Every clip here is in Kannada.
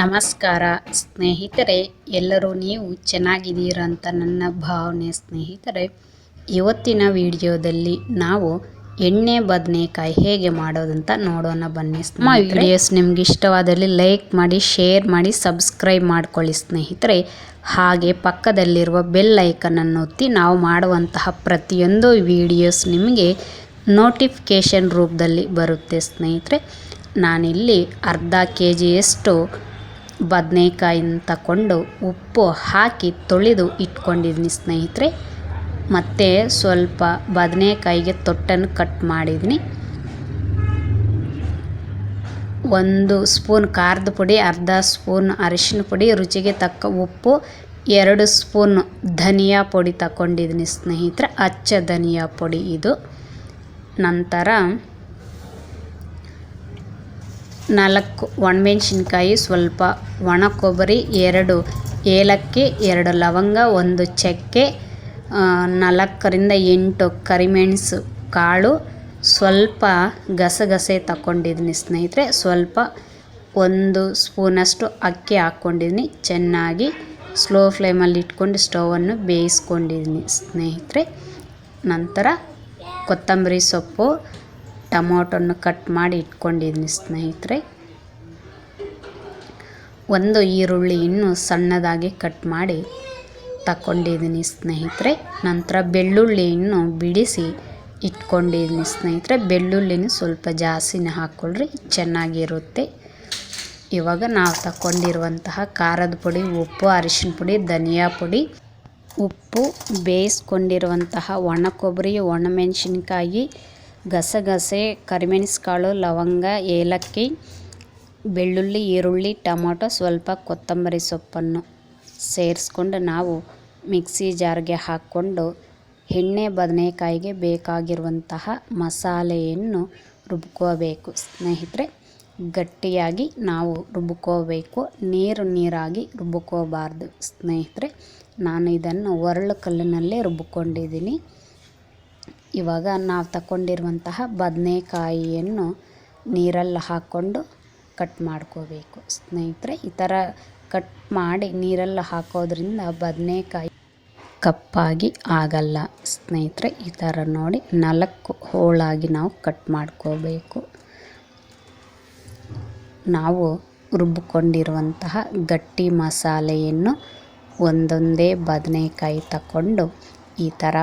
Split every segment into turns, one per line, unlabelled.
ನಮಸ್ಕಾರ, ಸ್ನೇಹಿತರೆ, ಎಲ್ಲರೂ ನೀವು ಚೆನ್ನಾಗಿದ್ದೀರಂತ ನನ್ನ ಭಾವನೆ ಸ್ನೇಹಿತರೆ, ಇವತ್ತಿನ ವಿಡಿಯೋದಲ್ಲಿ ನಾವು ಎಣ್ಣೆ ಬದನೆಕಾಯಿ ಹೇಗೆ ಮಾಡೋದಂತ ನೋಡೋಣ ಬನ್ನಿ ನಮ್ಮ ವಿಡಿಯೋಸ್ ನಿಮ್ಗೆ ಇಷ್ಟವಾದಲ್ಲಿ ಲೈಕ್ ಮಾಡಿ ಶೇರ್ ಮಾಡಿ ಸಬ್ಸ್ಕ್ರೈಬ್ ಮಾಡ್ಕೊಳ್ಳಿ ಸ್ನೇಹಿತರೆ. ಹಾಗೆ ಪಕ್ಕದಲ್ಲಿರುವ ಬೆಲ್ ಐಕನನ್ನು ಒತ್ತಿ ನಾವು ಮಾಡುವಂತಹ ಪ್ರತಿಯೊಂದು ವಿಡಿಯೋಸ್ ನಿಮಗೆ ನೋಟಿಫಿಕೇಷನ್ ರೂಪದಲ್ಲಿ ಬರುತ್ತೆ ಸ್ನೇಹಿತರೆ. ನಾನಿಲ್ಲಿ ಅರ್ಧ ಕೆ ಜಿಯಷ್ಟು ಬದನೆಕಾಯಿನ ತಗೊಂಡು ಉಪ್ಪು ಹಾಕಿ ತೊಳೆದು ಇಟ್ಕೊಂಡಿದ್ದೀನಿ ಸ್ನೇಹಿತರೆ. ಮತ್ತು ಸ್ವಲ್ಪ ಬದನೆಕಾಯಿಗೆ ತೊಟ್ಟನ್ನು ಕಟ್ ಮಾಡಿದ್ದೀನಿ ಒಂದು ಸ್ಪೂನ್ ಖಾರದ ಪುಡಿ, ಅರ್ಧ ಸ್ಪೂನ್ ಅರಿಶಿನ ಪುಡಿ, ರುಚಿಗೆ ತಕ್ಕ ಉಪ್ಪು, ಎರಡು ಸ್ಪೂನ್ ಧನಿಯಾ ಪುಡಿ ತಗೊಂಡಿದ್ದೀನಿ ಸ್ನೇಹಿತರೆ. ಅಚ್ಚ ಧನಿಯಾ ಪುಡಿ ಇದು. ನಂತರ ನಾಲ್ಕು, ಒಣಮೆಣ್ಸಿನ್ಕಾಯಿ ಸ್ವಲ್ಪ, ಒಣ ಕೊಬ್ಬರಿ ಎರಡು, ಏಲಕ್ಕಿ ಎರಡು, ಲವಂಗ ಒಂದು ಚಕ್ಕೆ ನಾಲ್ಕರಿಂದ ಎಂಟು ಕರಿಮೆಣಸು ಕಾಳು. ಸ್ವಲ್ಪ ಗಸಗಸೆ ತಗೊಂಡಿದ್ದೀನಿ ಸ್ನೇಹಿತರೆ. ಸ್ವಲ್ಪ ಒಂದು ಸ್ಪೂನಷ್ಟು ಅಕ್ಕಿ ಹಾಕ್ಕೊಂಡಿದ್ದೀನಿ. ಚೆನ್ನಾಗಿ ಸ್ಲೋ ಫ್ಲೇಮಲ್ಲಿ ಇಟ್ಕೊಂಡು ಸ್ಟವನ್ನು ಬೇಯಿಸ್ಕೊಂಡಿದ್ದೀನಿ ಸ್ನೇಹಿತರೆ. ನಂತರ ಕೊತ್ತಂಬರಿ ಸೊಪ್ಪು ಟೊಮೊಟೊನ್ನು ಕಟ್ ಮಾಡಿ ಇಟ್ಕೊಂಡಿದ್ದೀನಿ ಸ್ನೇಹಿತರೆ. ಒಂದು ಈರುಳ್ಳಿ ಇನ್ನೂ ಸಣ್ಣದಾಗಿ ಕಟ್ ಮಾಡಿ ತಗೊಂಡಿದ್ದೀನಿ ಸ್ನೇಹಿತರೆ. ನಂತರ ಬೆಳ್ಳುಳ್ಳಿಯನ್ನು ಬಿಡಿಸಿ ಇಟ್ಕೊಂಡಿದ್ದೀನಿ ಸ್ನೇಹಿತರೆ. ಬೆಳ್ಳುಳ್ಳಿನ ಸ್ವಲ್ಪ ಜಾಸ್ತಿನೇ ಹಾಕ್ಕೊಳ್ರಿ, ಚೆನ್ನಾಗಿರುತ್ತೆ. ಇವಾಗ ನಾವು ತಗೊಂಡಿರುವಂತಹ ಖಾರದ ಪುಡಿ, ಉಪ್ಪು, ಅರಿಶಿನ ಪುಡಿ, ಧನಿಯಾ ಪುಡಿ, ಉಪ್ಪು ಬೇಯಿಸ್ಕೊಂಡಿರುವಂತಹ ಒಣ ಕೊಬ್ಬರಿ ಒಣಮೆಣಸಿನ್ಕಾಯಿ ಗಸಗಸೆ, ಕರಿಮೆಣಸುಕಾಳು, ಲವಂಗ, ಏಲಕ್ಕಿ, ಬೆಳ್ಳುಳ್ಳಿ, ಈರುಳ್ಳಿ, ಟೊಮೊಟೊ, ಸ್ವಲ್ಪ ಕೊತ್ತಂಬರಿ ಸೊಪ್ಪನ್ನು ಸೇರಿಸ್ಕೊಂಡು ನಾವು ಮಿಕ್ಸಿ ಜಾರ್ಗೆ ಹಾಕ್ಕೊಂಡು ಎಣ್ಣೆ, ಬದನೆಕಾಯಿಗೆ ಬೇಕಾಗಿರುವಂತಹ ಮಸಾಲೆಯನ್ನು ರುಬ್ಕೋಬೇಕು. ಸ್ನೇಹಿತರೆ, ಗಟ್ಟಿಯಾಗಿ ನಾವು ರುಬ್ಕೋಬೇಕು. ನೀರು ನೀರಾಗಿ ರುಬ್ಕೋಬಾರ್ದು. ಸ್ನೇಹಿತರೆ, ನಾನು ಇದನ್ನು ಒರಳು ಕಲ್ಲಿನಲ್ಲೇ ರುಬ್ಕೊಂಡಿದ್ದೀನಿ. ಇವಾಗ ನಾವು ತಗೊಂಡಿರುವಂತಹ ಬದನೆಕಾಯಿಯನ್ನು ನೀರಲ್ಲಿ ಹಾಕ್ಕೊಂಡು ಕಟ್ ಮಾಡ್ಕೋಬೇಕು. ಸ್ನೇಹಿತರೆ, ಈ ಥರ ಕಟ್ ಮಾಡಿ ನೀರಲ್ಲಿ ಹಾಕೋದ್ರಿಂದ ಬದನೆಕಾಯಿ ಕಪ್ಪಾಗಿ ಆಗಲ್ಲ. ಸ್ನೇಹಿತರೆ, ಈ ಥರ ನೋಡಿ ನಾಲ್ಕು ಹೋಳಾಗಿ ನಾವು ಕಟ್ ಮಾಡ್ಕೋಬೇಕು. ನಾವು ರುಬ್ಬಿಕೊಂಡಿರುವಂತಹ ಗಟ್ಟಿ ಮಸಾಲೆಯನ್ನು ಒಂದೊಂದೇ ಬದನೆಕಾಯಿ ತಗೊಂಡು ಈ ಥರ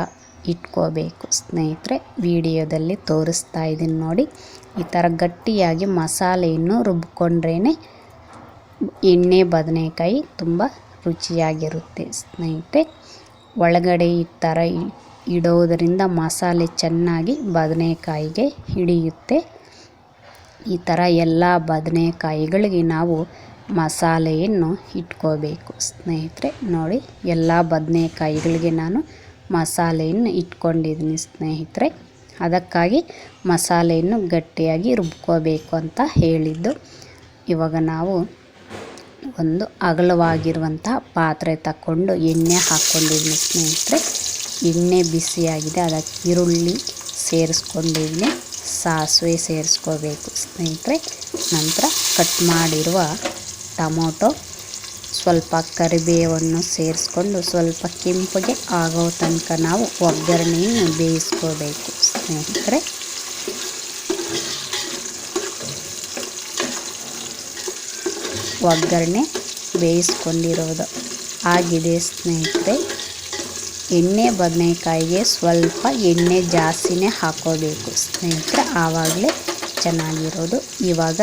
ಇಟ್ಕೋಬೇಕು. ಸ್ನೇಹಿತರೆ, ವಿಡಿಯೋದಲ್ಲಿ ತೋರಿಸ್ತಾ ಇದ್ದೀನಿ ನೋಡಿ. ಈ ಥರ ಗಟ್ಟಿಯಾಗಿ ಮಸಾಲೆಯನ್ನು ರುಬ್ಕೊಂಡ್ರೇ ಎಣ್ಣೆ, ಬದನೆಕಾಯಿ ತುಂಬ ರುಚಿಯಾಗಿರುತ್ತೆ. ಸ್ನೇಹಿತರೆ, ಒಳಗಡೆ ಈ ಥರ ಇಡೋದರಿಂದ ಮಸಾಲೆ ಚೆನ್ನಾಗಿ ಬದನೆಕಾಯಿಗೆ ಹಿಡಿಯುತ್ತೆ. ಈ ಥರ ಎಲ್ಲ ಬದನೆಕಾಯಿಗಳಿಗೆ ನಾವು ಮಸಾಲೆಯನ್ನು ಇಟ್ಕೋಬೇಕು. ಸ್ನೇಹಿತರೆ, ನೋಡಿ, ಎಲ್ಲ ಬದನೆಕಾಯಿಗಳಿಗೆ ನಾನು ಮಸಾಲೆಯನ್ನು ಇಟ್ಕೊಂಡಿದ್ದೀನಿ ಸ್ನೇಹಿತರೆ. ಅದಕ್ಕಾಗಿ ಮಸಾಲೆಯನ್ನು ಗಟ್ಟಿಯಾಗಿ ರುಬ್ಕೋಬೇಕು ಅಂತ ಹೇಳಿದ್ದು. ಇವಾಗ ನಾವು ಒಂದು ಅಗಲವಾಗಿರುವಂತಹ ಪಾತ್ರೆ ತಗೊಂಡು ಎಣ್ಣೆ ಹಾಕ್ಕೊಂಡಿದ್ದೀನಿ ಸ್ನೇಹಿತರೆ. ಎಣ್ಣೆ ಬಿಸಿಯಾಗಿದೆ, ಅದಕ್ಕೆ ಈರುಳ್ಳಿ ಸೇರಿಸ್ಕೊಂಡಿದ್ದೀನಿ, ಸಾಸಿವೆ ಸೇರಿಸ್ಕೋಬೇಕು ಸ್ನೇಹಿತರೆ. ನಂತರ ಕಟ್ ಮಾಡಿರುವ ಟೊಮೊಟೊ ಸ್ವಲ್ಪ ಕರಿಬೇವನ್ನು ಸೇರಿಸ್ಕೊಂಡು ಸ್ವಲ್ಪ ಕೆಂಪಗೆ ಆಗೋ ತನಕ ನಾವು ಒಗ್ಗರಣೆಯನ್ನು ಬೇಯಿಸ್ಕೋಬೇಕು, ಸ್ನೇಹಿತರೆ. ಒಗ್ಗರಣೆ ಬೇಯಿಸ್ಕೊಂಡಿರೋದು ಆಗಿದೆ, ಸ್ನೇಹಿತರೆ. ಎಣ್ಣೆ ಬದನೆಕಾಯಿಗೆ ಸ್ವಲ್ಪ ಎಣ್ಣೆ ಜಾಸ್ತಿನೇ ಹಾಕೋಬೇಕು ಸ್ನೇಹಿತರೆ. ಆವಾಗಲೇ ಚೆನ್ನಾಗಿರೋದು. ಇವಾಗ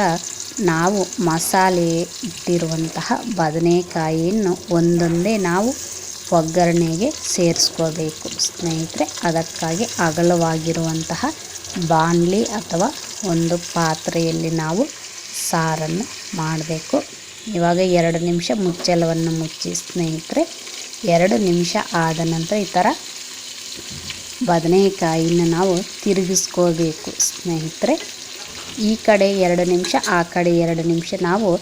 ನಾವು ಮಸಾಲೆ ಇಟ್ಟಿರುವಂತಹ ಬದನೆಕಾಯಿಯನ್ನು ಒಂದೊಂದೇ ನಾವು ಒಗ್ಗರಣೆಗೆ ಸೇರಿಸ್ಕೋಬೇಕು. ಸ್ನೇಹಿತರೆ, ಅದಕ್ಕಾಗಿ ಅಗಲವಾಗಿರುವಂತಹ ಬಾಣಲಿ ಅಥವಾ ಒಂದು ಪಾತ್ರೆಯಲ್ಲಿ ನಾವು ಸಾರನ್ನು ಮಾಡಬೇಕು. ಇವಾಗ ಎರಡು ನಿಮಿಷ ಮುಚ್ಚಲವನ್ನು ಮುಚ್ಚಿ. ಸ್ನೇಹಿತರೆ, ಎರಡು ನಿಮಿಷ ಆದ ನಂತರ ಈ ಥರ ಬದನೆಕಾಯಿನ ನಾವು ತಿರುಗಿಸ್ಕೋಬೇಕು. ಸ್ನೇಹಿತರೆ ಈ ಕಡೆ ಎರಡು ನಿಮಿಷ, ಆ ಕಡೆ ಎರಡು ನಿಮಿಷ. ನಾವು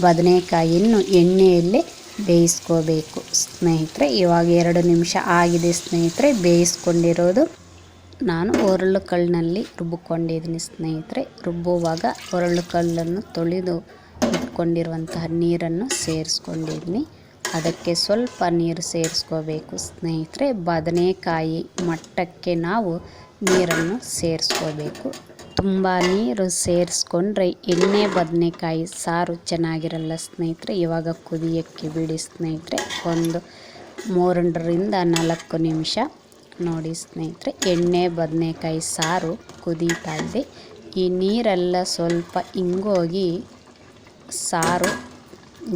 ಬದನೆಕಾಯಿಯನ್ನು ಎಣ್ಣೆಯಲ್ಲಿ ಬೇಯಿಸ್ಕೋಬೇಕು. ಸ್ನೇಹಿತರೆ, ಇವಾಗ ಎರಡು ನಿಮಿಷ ಆಗಿದೆ ಸ್ನೇಹಿತರೆ, ಬೇಯಿಸ್ಕೊಂಡಿರೋದು. ನಾನು ಒರಳು ಕಲ್ಲಿನಲ್ಲಿ ರುಬ್ಬಿಕೊಂಡಿದ್ದೀನಿ ಸ್ನೇಹಿತರೆ. ರುಬ್ಬುವಾಗ ಒರಳು ಕಲ್ಲನ್ನು ತೊಳೆದು ಇಟ್ಕೊಂಡಿರುವಂತಹ ನೀರನ್ನು ಸೇರಿಸ್ಕೊಂಡಿದ್ದೀನಿ. ಅದಕ್ಕೆ ಸ್ವಲ್ಪ ನೀರು ಸೇರಿಸ್ಕೋಬೇಕು ಸ್ನೇಹಿತರೆ. ಬದನೆಕಾಯಿ ಮಟ್ಟಕ್ಕೆ ನಾವು ನೀರನ್ನು ಸೇರಿಸ್ಕೋಬೇಕು. ತುಂಬ ನೀರು ಸೇರಿಸ್ಕೊಂಡ್ರೆ ಎಣ್ಣೆ, ಬದನೆಕಾಯಿ ಸಾರು ಚೆನ್ನಾಗಿರಲ್ಲ ಸ್ನೇಹಿತರೆ. ಇವಾಗ ಕುದಿಯೋಕ್ಕೆ ಬಿಡಿ ಸ್ನೇಹಿತರೆ. ಒಂದು ಮೂರರಿಂದ ನಾಲ್ಕು ನಿಮಿಷ ನೋಡಿ ಸ್ನೇಹಿತರೆ. ಎಣ್ಣೆ, ಬದನೆಕಾಯಿ ಸಾರು ಕುದೀತಾ ಇದೆ. ಈ ನೀರೆಲ್ಲ ಸ್ವಲ್ಪ ಹಿಂಗೋಗಿ ಸಾರು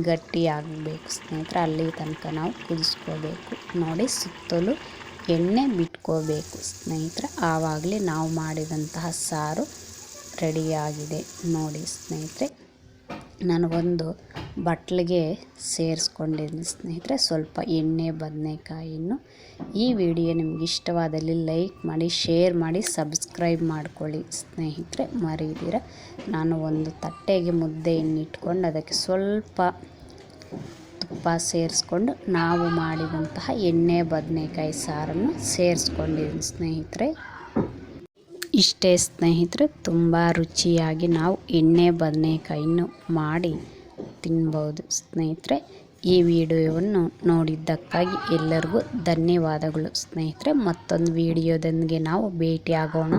ಗಟ್ಟಿಯಾಗಬೇಕು ಸ್ನೇಹಿತರೆ. ಅಲ್ಲಿ ತನಕ ನಾವು ಕುದಿಸ್ಕೋಬೇಕು. ನೋಡಿ ಸುತ್ತಲೂ ಎಣ್ಣೆ ಬಿಟ್ಕೋಬೇಕು. ಸ್ನೇಹಿತರೆ, ಆವಾಗಲೇ ನಾವು ಮಾಡಿದಂತಹ ಸಾರು ರೆಡಿಯಾಗಿದೆ. ನೋಡಿ ಸ್ನೇಹಿತರೆ ನಾನು ಒಂದು ಬಟ್ಲಿಗೆ ಸೇರಿಸ್ಕೊಂಡಿದ್ದೀನಿ ಸ್ನೇಹಿತರೆ. ಸ್ವಲ್ಪ ಎಣ್ಣೆ ಬದನೆಕಾಯಿಯನ್ನು ಈ ವಿಡಿಯೋ ನಿಮ್ಗೆ ಇಷ್ಟವಾದಲ್ಲಿ ಲೈಕ್ ಮಾಡಿ, ಶೇರ್ ಮಾಡಿ, ಸಬ್ಸ್ಕ್ರೈಬ್ ಮಾಡ್ಕೊಳ್ಳಿ ಸ್ನೇಹಿತರೆ. ಮರೀದಿರ ನಾನು ಒಂದು ತಟ್ಟೆಗೆ ಮುದ್ದೆಯನ್ನು ಇಟ್ಕೊಂಡು ಅದಕ್ಕೆ ಸ್ವಲ್ಪ ತುಪ್ಪ ಸೇರಿಸ್ಕೊಂಡು ನಾವು ಮಾಡಿದಂತಹ ಎಣ್ಣೆ, ಬದನೆಕಾಯಿ ಸಾರನ್ನು ಸೇರಿಸ್ಕೊಂಡಿದ್ದೀನಿ ಸ್ನೇಹಿತರೆ. ಇಷ್ಟೇ ಸ್ನೇಹಿತರೆ, ತುಂಬ ರುಚಿಯಾಗಿ ನಾವು ಎಣ್ಣೆ, ಬದನೆಕಾಯಿಯನ್ನು ಮಾಡಿ ತಿನ್ಬೋದು ಸ್ನೇಹಿತರೆ. ಈ ವಿಡಿಯೋವನ್ನು ನೋಡಿದ್ದಕ್ಕಾಗಿ ಎಲ್ಲರಿಗೂ ಧನ್ಯವಾದಗಳು ಸ್ನೇಹಿತರೆ. ಮತ್ತೊಂದು ವಿಡಿಯೋದೊಂದಿಗೆ ನಾವು ಭೇಟಿಯಾಗೋಣ.